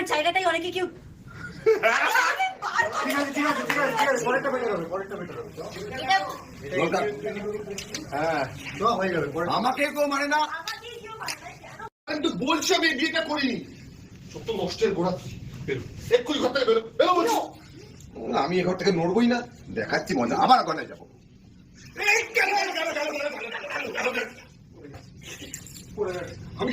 আমার জায়গাটাই অনেকে কেউ হ্যাঁ। আমাকে কেউ মানে না। মানে কিন্তু বলছি আমি বিয়েটা করিনি। সত্য নষ্টের এক্ষুনি ঘর থেকে বেরো। আমি এ ঘর থেকে নড়বই না। দেখাচ্ছি মজা। আবার ঘরে যাব। আমি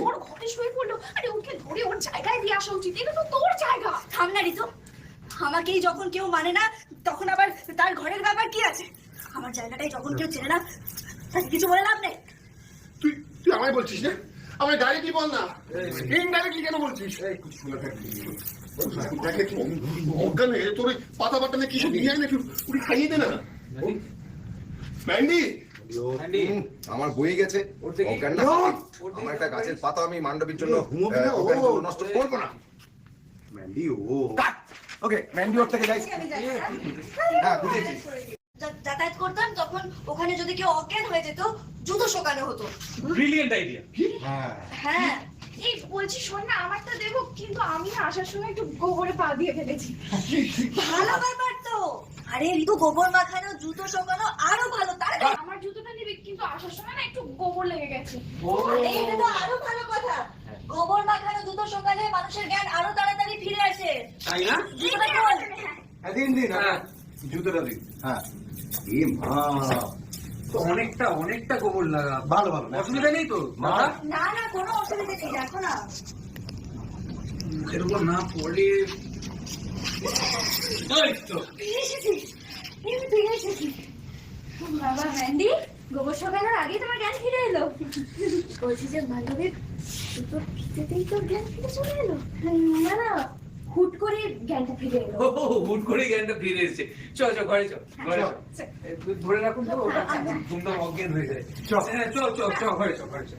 ওর শুয়ে পড়ল আরে ওকে ধরে ওর জায়গায় আসা উচিত জায়গা আমাকেই যখন কেউ মানে না তখন আবার তার ঘরের ব্যাপার কি আছে আমার জায়গাটাই যখন কেউ চেনে না কিছু বলে লাভ নেই। তুই আমায় বলছিস না? আমায় ডাইরেক্টলি বল না? ইনডাইরেক্টলি কেন বলছিস? কি অজ্ঞান হয়ে তোর ওই পাতা পাতা নিয়ে কিছু দিয়ে আয় না একটু খাইয়ে দে না। ম্যান্ডি আমার বয়ে গেছে। আমার একটা গাছের পাতা আমি মান্ডবীর জন্য। নষ্ট করব না। ম্যান্ডি ও। ওকে ম্যান্ডি ওর থেকে হ্যাঁ বুঝেছি। যাতায়াত করতাম তখন ওখানে যদি কেউ অজ্ঞান হয়ে যেত জুতো শোকানো হতো। ব্রিলিয়েন্ট আইডিয়া হ্যাঁ। হ্যাঁ। এই বলছি শোন না আমারটা দেবো কিন্তু আমি আসার সময় একটু গোবরে পা দিয়ে ফেলেছি। ভালো ব্যাপার তো। আরে ঋতু গোবর মাখানো জুতো শোকানো আরও ভালো তার আমার জুতোটা নিবি কিন্তু আসার সময় না একটু গোবর লেগে গেছে। আরে এটা তো আরও ভালো কথা। গোবর মাখানো জুতো শোকালে মানুষের জ্ঞান আরও তাড়াতাড়ি ফিরে আসে। তাই না? জুতোটা হ্যাঁ দিন দিন। হ্যাঁ। জুতোটা দিন। হ্যাঁ। এ মা। তো অনেকটা অনেকটা গোবর লাগা। ভালো ভালো অসুবিধা নেই তো? না। না না কোনো অসুবিধা নেই দেখো না। এর উপর না পড়লে তো। বাবা ম্যান্ডি গোবর সকালের আগেই তোমার জ্ঞান ফিরে এলো। বলছি যে বান্ধবীর তোর জ্ঞান ফিরে চলে এলো। না না। হুট করে জ্ঞানটা ফিরে এলো। হুট করে জ্ঞানটা ফিরে এসেছে। চল চ ঘরে চ হ্যাঁ, ঘরে ধরে রাখুন তো ধুমধাম অজ্ঞান হয়ে যায়। চল। হ্যাঁ, চ চ চল ঘরে চ ঘরে চ